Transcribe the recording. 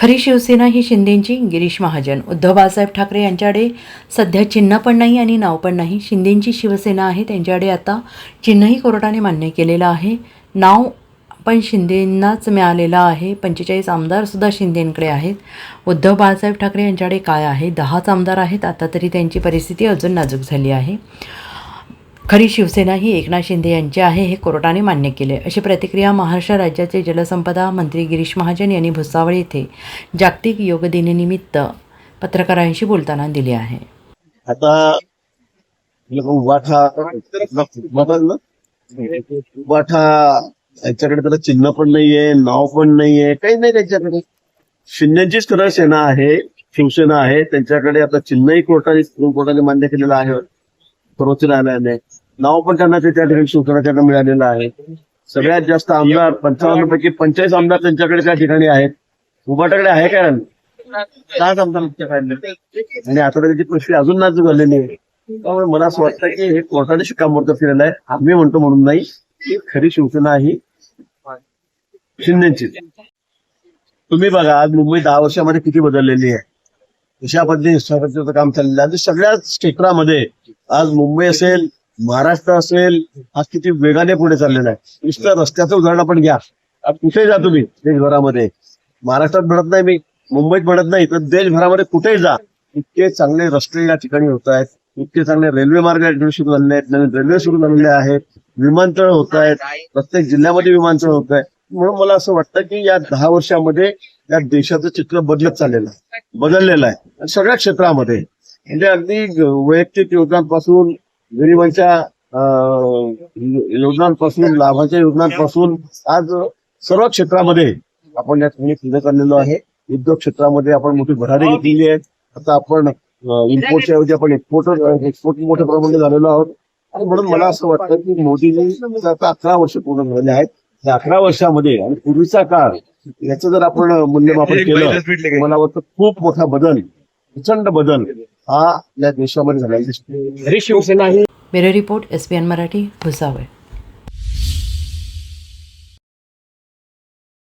खरी शिवसेना ही शिंदेंची गिरीश महाजन. उद्धव बाळासाहेब ठाकरे यांच्याकडे सध्या चिन्ह पण नाही आणि नाव पण नाही. शिंदेंची शिवसेना आहे त्यांच्याकडे आता चिन्हही कोर्टाने मान्य केलेलं आहे. नाव पण शिंदेंनाच मिळालेलं आहे. पंचेचाळीस आमदारसुद्धा शिंदेंकडे आहेत. उद्धव बाळासाहेब ठाकरे यांच्याकडे काय आहे? दहाच आमदार आहेत. आता तरी त्यांची परिस्थिती अजून नाजूक झाली आहे. खरी शिवसेना ही एकनाथ शिंदे यांची आहे हे कोर्टाने मान्य केले अशी प्रतिक्रिया महाराष्ट्र राज्याचे जलसंपदा मंत्री गिरीश महाजन यांनी भुसावळ येथे जागतिक योग दिनानिमित्त पत्रकारांशी बोलताना दिली आहे. आता वाठा यांच्याकडे त्याला चिन्ह पण नाहीये नाव पण नाहीये काही नाही त्यांच्याकडे. शिंदेचीच खरं सेना आहे शिवसेना आहे त्यांच्याकडे आता चिन्हही कोर्टाने सुप्रीम कोर्टाने मान्य केलेलं आहे. सर्वोच्च न्यायालयाने. नाव पण त्यांना ते त्या ठिकाणी शिवसेना त्यांना मिळालेलं आहे सगळ्यात जास्त आमदार पंचावन्न पैकी पंचेचाळीस आमदार त्यांच्याकडे त्या ठिकाणी आहेत. उभाटाकडे आहे काय राहिलं? आमदार आणि आता त्याची परिस्थिती अजून नाजूक झालेली आहे. त्यामुळे मला असं वाटतं की हे कोर्टाने शिक्कामोर्तब केलेलं आहे. आम्ही म्हणतो म्हणून नाही. ही खरी शिवसेना ही शिंदेची. तुम्ही बघा आज मुंबई दहा वर्षामध्ये किती बदललेली आहे. अशा पद्धतीने काम चाललेलं आहे. सगळ्याच क्षेत्रामध्ये आज मुंबई असेल महाराष्ट्र असेल आज किती वेगाने पुढे चाललेला आहे. नुसतं रस्त्याचं उदाहरण आपण घ्या. कुठे कुठेही जा तुम्ही? देशभरामध्ये. महाराष्ट्रात म्हणत नाही मी मुंबईत म्हणत नाही तर देशभरामध्ये कुठेही जा? इतके चांगले रस्ते या ठिकाणी होत आहेत. इतके चांगले रेल्वे मार्ग सुरू झालेले आहेत. नवीन रेल्वे सुरू झालेले आहेत. विमानतळ होत आहेत. प्रत्येक जिल्ह्यामध्ये विमानतळ होत आहे. म्हणून मला असं वाटतं की या दहा वर्षामध्ये या देशाचं चित्र बदलत चाललेलं आहे. बदललेलं आहे. आणि सगळ्या क्षेत्रामध्ये. म्हणजे अगदी वैयक्तिक योजनांपासून गरिबांच्या योजनांपासून लाभाच्या योजनांपासून आज सर्व क्षेत्रामध्ये आपण या ठिकाणी पुढे चाललेलो आहे. उद्योग क्षेत्रामध्ये आपण मोठी भरारी घेतलेली आहे. आता आपण इम्पोर्टच्या ऐवजी आपण एक्सपोर्ट एक्सपोर्ट मोठ्या प्रमाणात झालेलो आहोत. आणि म्हणून मला असं वाटतं की मोदीजी आता अकरा वर्ष पूर्ण झालेले आहेत. त्या अकरा वर्षामध्ये आणि पूर्वीचा काळ याचं जर आपण मूल्यमापन केलं मला वाटतं खूप मोठा बदल प्रचंड बदल हा या देशामध्ये झालेला दिसतो bureau report S P N Marathi Bhusawal.